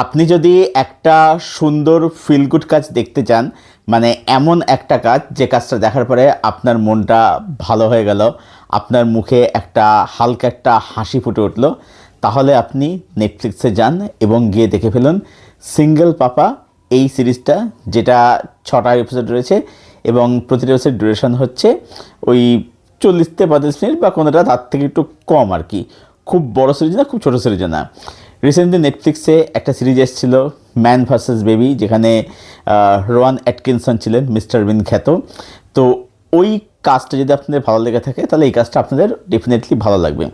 আপনি যদি একটা সুন্দর ফিল গুড কাজ দেখতে চান মানে এমন একটা কাজ, যে কাজটা দেখার পরে আপনার মনটা ভালো হয়ে গেল, আপনার মুখে একটা হালকা একটা হাসি ফুটে উঠল, তাহলে আপনি নেটফ্লিক্সে যান এবং গিয়ে দেখে ফেলুন সিঙ্গেল পাপা এই সিরিজটা, যেটা ছটা এপিসোড রয়েছে এবং প্রতিটা এপিসোড ডিউরেশন হচ্ছে ওই চল্লিশ থেকে পঁয়তাল্লিশ মিনিট বা কোনোটা তার থেকে একটু কম আর কি। খুব বড় সিরিজ না, খুব ছোটো সিরিজও না। রিসেন্টলি নেটফ্লিক্সে একটা সিরিজ এসেছিল ম্যান ভার্সেস বেবি যেখানে রোয়ান অ্যাটকিনসন ছিলেন মিস্টার বিন খ্যাত। তো ওই কাজটা যদি আপনাদের ভালো লেগে থাকে, তাহলে এই কাজটা আপনাদের ডেফিনেটলি ভালো লাগবে।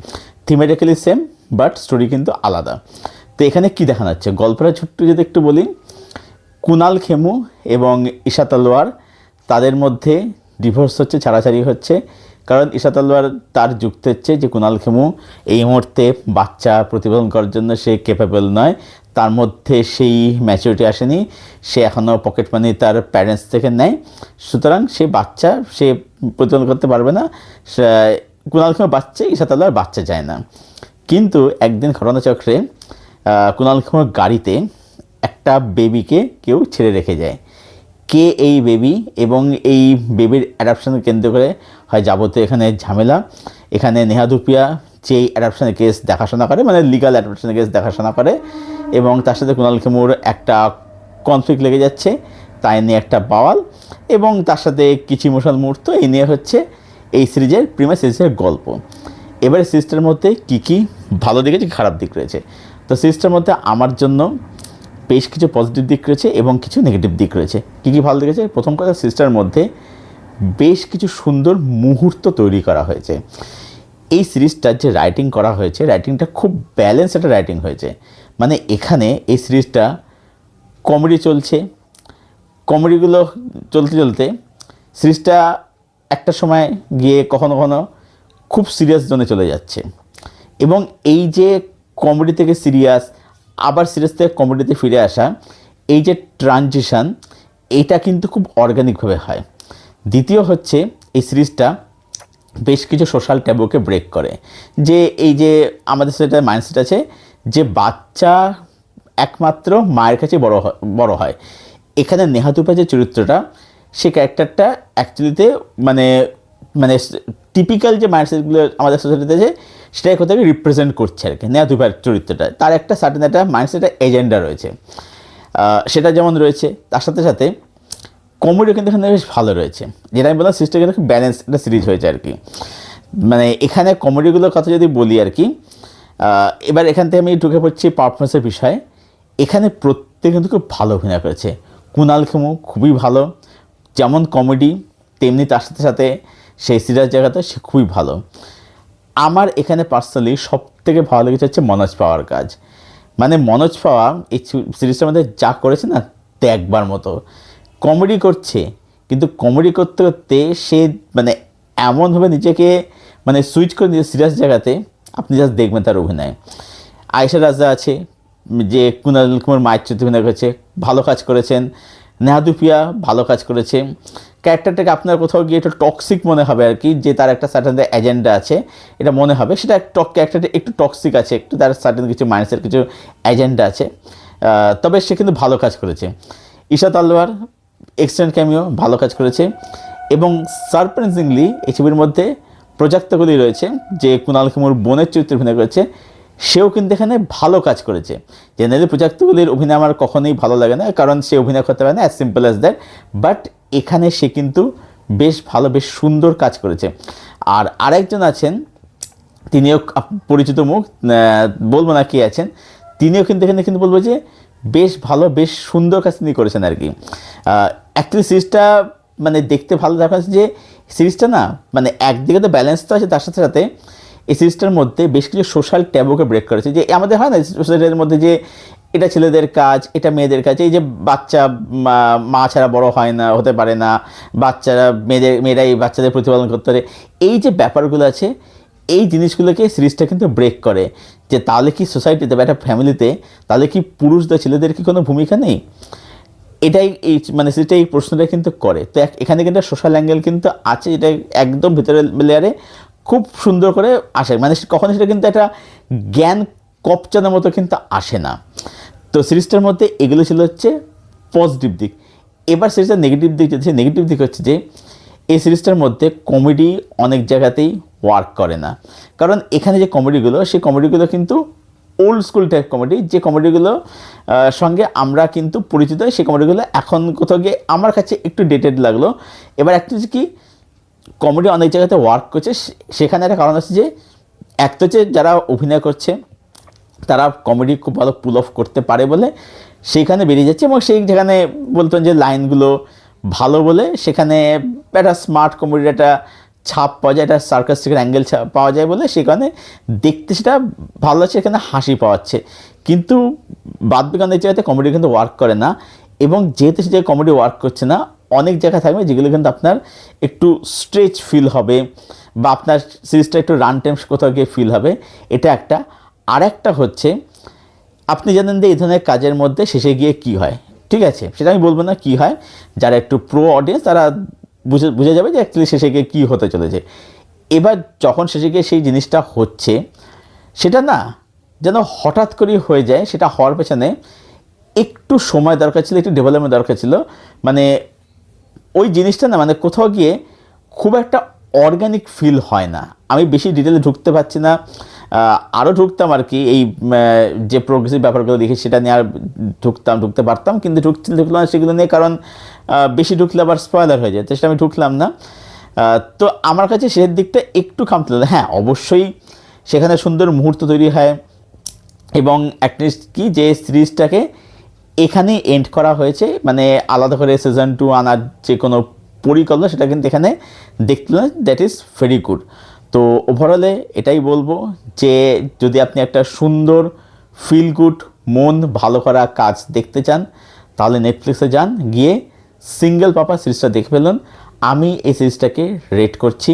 থিমেটিক্যালি সেম বাট স্টোরি কিন্তু আলাদা। তো এখানে কি দেখানো হচ্ছে? গল্পটা ছোট্ট যদি একটু বলি, কুনাল খেমু এবং ঈশা তলোয়ার, তাদের মধ্যে ডিভোর্স হচ্ছে, ছাড়াছাড়ি হচ্ছে। কারণ ঈশা তলোয়ার তার যুক্ত হচ্ছে যে কুনাল খেমু এই মুহূর্তে বাচ্চা প্রতিপালন করার জন্য সে কেপেবল নয়, তার মধ্যে সেই ম্যাচুরিটি আসেনি, সে এখনও পকেট মানি তার প্যারেন্টস থেকে নেয়। সুতরাং সে বাচ্চা, সে প্রতিপালন করতে পারবে না। কুনাল খেমু বাচ্চা, ঈশা তলোয়ার বাচ্চা যায় না। কিন্তু একদিন ঘটনাচক্রে কুনাল খেমুর গাড়িতে একটা বেবিকে কেউ ছেড়ে রেখে যায়। কে এই বেবি এবং এই বেবির অ্যাডাপশনকে কেন্দ্র করে হয় যাবতীয় এখানে ঝামেলা। এখানে নেহাদুপিয়া যে অ্যাডাপশনের কেস দেখাশোনা করে মানে লিগাল অ্যাডাপশনের কেস দেখাশোনা করে এবং তার সাথে কুণাল খেমুর একটা কনফ্লিক্ট লেগে যাচ্ছে, তাই নিয়ে একটা বাওয়াল এবং তার সাথে কিছু ইমোশনাল মুহূর্ত, এই নিয়ে হচ্ছে এই সিরিজের প্রিমিয়ার সিরিজের গল্প। এবারে সিরিজটার মধ্যে কী কী ভালো দিক আছে খারাপ দিক রয়েছে? তো সিরিজটার মধ্যে আমার জন্য বেশ কিছু পজিটিভ দিক রয়েছে এবং কিছু নেগেটিভ দিক রয়েছে। কী কী ভালো লেগেছে প্রথম কথা সিস্টার মধ্যে বেশ কিছু সুন্দর মুহূর্ত তৈরি করা হয়েছে। এই সিরিজটার যে রাইটিং করা হয়েছে রাইটিংটা খুব ব্যালেন্স একটা রাইটিং হয়েছে। মানে এখানে এই সিরিজটা কমেডি চলছে। কমেডিগুলো চলতে চলতে সিরিজটা একটা সময় গিয়ে কখনো কখনো খুব সিরিয়াস জোনে চলে যাচ্ছে। এবং এই যে কমেডি থেকে সিরিয়াস আবার সিরিজ থেকে কমেডিতে ফিরে আসা, এই যে ট্রানজিশান এটা কিন্তু খুব অর্গানিকভাবে হয়। দ্বিতীয় হচ্ছে, এই সিরিজটা বেশ কিছু সোশ্যাল ট্যাবুকে ব্রেক করে। যে এই যে আমাদের সেটা মাইন্ডসেট আছে, যে বাচ্চা একমাত্র মায়ের কাছে বড় হয় বড় হয়। এখানে নেহাতুপা যে চরিত্রটা, সে ক্যারেক্টারটা অ্যাকচুয়ালিতে মানে মানে টিপিক্যাল যে মাইন্ডসেটগুলো আমাদের সোসাইটিতে আছে সেটাই কোথাও রিপ্রেজেন্ট করছে আর কি নেহাতুপার চরিত্রটা। তার একটা সার্টেন একটা মাইন্ডসেটের এজেন্ডা রয়েছে। সেটা যেমন রয়েছে, তার সাথে সাথে কমেডিও কিন্তু এখানে বেশ ভালো রয়েছে। যেটা আমি বললাম সিরিজটা কিন্তু ব্যালেন্স একটা সিরিজ হয়েছে আর কি। মানে এখানে কমেডিগুলোর কথা যদি বলি আর কি এবার এখান থেকে আমি ঢুকে পড়ছি পারফরমেন্সের বিষয়ে। এখানে প্রত্যেকে কিন্তু খুব ভালো অভিনয় করেছে। কুনাল খেমু খুবই ভালো। যেমন কমেডি তেমনি তার সাথে সাথে সেই সিরিয়াস জায়গাতে সে খুবই ভালো। আমার এখানে পার্সোনালি সব থেকে ভালো লেগেছে হচ্ছে মনোজ পাওয়ার কাজ। মানে মনোজ পাওয়া এই সিরিজটার মধ্যে যা করেছে না দেখবার মতো। কমেডি করছে, কিন্তু কমেডি করতে করতে সে মানে এমনভাবে নিজেকে মানে সুইচ করে নিজের সিরিয়াস জায়গাতে, আপনি জাস্ট দেখবেন তার অভিনয়। আয়েশা রাজা আছে, যে কুনাল কুমার মায়ের চরিত্রে অভিনয় করেছে, ভালো কাজ করেছেন। নেহাদুপিয়া ভালো কাজ করেছে। ক্যারেক্টারটাকে আপনার কোথাও গিয়ে একটু টক্সিক মনে হবে আর কি, যে তার একটা সার্টেন এজেন্ডা আছে, এটা মনে হবে। সেটা টক ক্যারেক্টারটা একটু টক্সিক আছে, একটু তার সার্টেন কিছু মাইন্ডসের কিছু এজেন্ডা আছে। তবে সে কিন্তু ভালো কাজ করেছে। ঈশা তালওয়ার এক্সটেন্ট ক্যামিও ভালো কাজ করেছে। এবং সারপ্রাইজিংলি এই ছবির মধ্যে প্রজাক্তগুলি রয়েছে, যে কুণাল খেমুর বোনের চরিত্রে অভিনয় করেছে। সেও কিন্তু এখানে ভালো কাজ করেছে। জেনারেলি প্রজাক্তগুলির অভিনয় আমার কখনোই ভালো লাগে না, কারণ সে অভিনয় করতে পারে না as simple as that but এখানে সে কিন্তু বেশ ভালো, বেশ সুন্দর কাজ করেছে। আর আরেকজন আছেন, তিনিও পরিচিত মুখ বলব না কে আছেন, তিনিও কিন্তু এখানে কিন্তু বলব যে বেশ ভালো, বেশ সুন্দর কাজ তিনি করেছেন আর কি। অ্যাকচুয়ালি সিরিজটা মানে দেখতে ভালো দেখা যে সিরিজটা না মানে একদিকে তো ব্যালেন্স তো আছে, তার সাথে সাথে এই সিরিজটার মধ্যে বেশ কিছু সোশ্যাল ট্যাবুকে ব্রেক করেছে। যে আমাদের হয় না সোসাইটির মধ্যে যে এটা ছেলেদের কাজ, এটা মেয়েদের কাজ। এই যে বাচ্চা, মা- ছাড়া বড় হয় না, হতে পারে না, বাচ্চারা, মেয়েদের, মেয়েরাই বাচ্চাদের প্রতিপালন করতে পারে। এই যে ব্যাপারগুলো আছে, এই জিনিসগুলোকে সিরিজটা কিন্তু ব্রেক করে। যে তাহলে কি সোসাইটিতে বা একটা ফ্যামিলিতে, তাহলে কি পুরুষদের ছেলেদের কি কোনো ভূমিকা নেই? এটাই এই মানে সেটা এই প্রশ্নটা কিন্তু করে। তো এক- এখানে কিন্তু সোশ্যাল অ্যাঙ্গেল কিন্তু আছে, যেটা একদম ভেতরের লেয়ারে খুব সুন্দর করে আসে। মানে কখনো সেটা কিন্তু একটা জ্ঞান কপচানোর মতো কিন্তু আসে না। তো সিরিজটার মধ্যে এগুলো ছিল হচ্ছে পজিটিভ দিক। এবার সিরিজটার নেগেটিভ দিক যেটা নেগেটিভ দিক হচ্ছে যে, এই সিরিজটার মধ্যে কমেডি অনেক জায়গাতেই ওয়ার্ক করে না। কারণ এখানে যে কমেডিগুলো সেই কমেডিগুলো কিন্তু ওল্ড স্কুল টাইপ কমেডি যে কমেডিগুলো সঙ্গে আমরা কিন্তু পরিচিত, সেই কমেডিগুলো এখন কোথাও গিয়ে আমার কাছে একটু ডেটেড লাগল। এবার একটা হচ্ছে কি কমেডি অনেক জায়গাতে ওয়ার্ক করছে সেখানে একটা কারণ আছে যে, এক তো হচ্ছে যারা অভিনয় করছে তারা কমেডি খুব ভালো পুল অফ করতে পারে বলে সেইখানে বেরিয়ে যাচ্ছে এবং সেই যেখানে বলতেন যে লাইনগুলো ভালো বলে সেখানে একটা স্মার্ট কমেডির একটা ছাপ পাওয়া যায়, একটা সার্কাস্টিকের অ্যাঙ্গেল পাওয়া যায় বলে সেখানে দেখতে সেটা ভালো লাগছে এখানে হাসি পাওয়াচ্ছে। কিন্তু বাদ বাদবিকানের জায়গাতে কমেডি কিন্তু ওয়ার্ক করে না এবং যেহেতু সে কমেডি ওয়ার্ক করছে না, অনেক জায়গা থাকবে যেগুলো কিন্তু আপনার একটু স্ট্রেচ ফিল হবে বা আপনার সিরিজটা একটু রান টাইম কোথাও গিয়ে ফিল হবে, এটা একটা। আর একটা হচ্ছে, আপনি জানেন যে এই ধরনের কাজের মধ্যে শেষে গিয়ে কি হয়? ঠিক আছে, সেটা আমি বলব না কি হয়। যারা একটু প্রো অডিয়েন্স তারা বুঝে বুঝে যাবে যে অ্যাকচুয়ালি শেষে গিয়ে কী হতে চলেছে। এবার যখন শেষে গিয়ে সেই জিনিসটা হচ্ছে, সেটা না যেন হঠাৎ করেই হয়ে যায়, সেটা হওয়ার পেছনে একটু সময় দরকার ছিল, একটু ডেভেলপমেন্ট দরকার ছিল। মানে ওই জিনিসটা না মানে কোথাও গিয়ে খুব একটা অর্গানিক ফিল হয় না। আমি বেশি ডিটেলে ঢুকতে পারছি না। আরও ঢুকতাম আর কি। এই যে প্রোগ্রেসিভ ব্যাপারগুলো দেখি, সেটা নিয়ে আর ঢুকতাম, ঢুকতে পারতাম, কিন্তু ঢুকতে ঢুকলাম না সেগুলো নিয়ে কারণ বেশি ঢুকলে আবার স্পয়লার হয়ে যায়। তো সেটা আমি ঢুকলাম না। তো আমার কাছে শেষের দিকটা একটু খামতে। হ্যাঁ অবশ্যই সেখানে সুন্দর মুহূর্ত তৈরি হয় এবং অ্যাটলিস্ট কি যে সিরিজটাকে এখানে এন্ড করা হয়েছে। মানে আলাদা করে সিজন টু আনার যে কোনো পরিকল্পনা, সেটা কিন্তু এখানে দেখতে দ্যাট ইজ ভেরি গুড তো ওভারঅলে এটাই বলব যে যদি আপনি একটা সুন্দর ফিল গুড মন ভালো করা কাজ দেখতে চান, তাহলে নেটফ্লিক্সে যান, গিয়ে সিঙ্গেল পাপা সিরিজটা দেখে ফেলুন। আমি এই সিরিজটাকে রেট করছি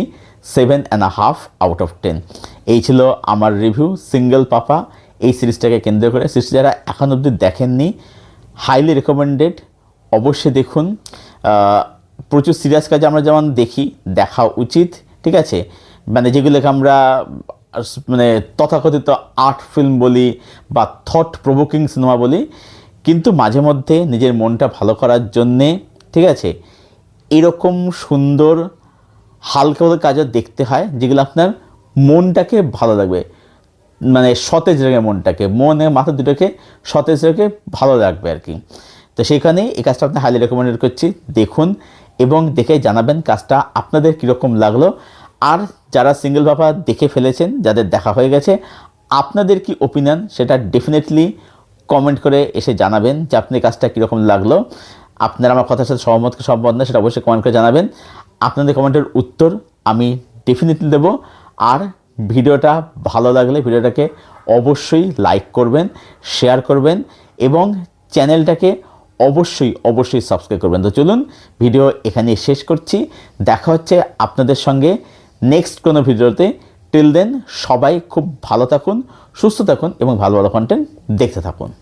seven and half out of ten এই ছিল আমার রিভিউ সিঙ্গেল পাপা এই সিরিজটাকে কেন্দ্র করে সিরিজটা যারা এখন অবধি দেখেননি হাইলি রেকমেন্ডেড অবশ্যই দেখুন। প্রচুর সিরিয়াস কাজ আমরা যেমন দেখি, দেখা উচিত, ঠিক আছে? মানে যেগুলোকে আমরা মানে তথাকথিত আর্ট ফিল্ম বলি বা থট প্রভোকিং সিনেমা বলি, কিন্তু মাঝে মধ্যে নিজের মনটা ভালো করার জন্যে, ঠিক আছে, এরকম সুন্দর হালকা হালকা কাজও দেখতে হয়, যেগুলো আপনার মনটাকে ভালো লাগবে। মানে সতেজ রেখে মনটাকে, মনে মাথা দুটোকে সতেজ রেখে ভালো লাগবে আর কি। তো সেইখানেই এই কাজটা আপনি হাইলি রেকমেন্ড করছি, দেখুন এবং দেখে জানাবেন কাজটা আপনাদের কীরকম লাগল। আর যারা সিঙ্গেল বাবা দেখে ফেলেছেন, যাদের দেখা হয়ে গেছে, আপনাদের কি ওপিনিয়ন সেটা ডেফিনেটলি কমেন্ট করে এসে জানাবেন যে আপনি কাজটা কীরকম লাগল। আপনারা আমার কথার সাথে সহমত কি না, সেটা অবশ্যই কমেন্ট করে জানাবেন। আপনাদের কমেন্টের উত্তর আমি ডেফিনেটলি দেবো। আর ভিডিওটা ভালো লাগলে ভিডিওটাকে অবশ্যই লাইক করবেন শেয়ার করবেন এবং চ্যানেলটাকে অবশ্যই অবশ্যই সাবস্ক্রাইব করবেন। তো চলুন, ভিডিও এখানে শেষ করছি। দেখা হচ্ছে আপনাদের সঙ্গে নেক্সট কোনো ভিডিওতে টিল দেন সবাই খুব ভালো থাকুন, সুস্থ থাকুন এবং ভালো ভালো কন্টেন্ট দেখতে থাকুন।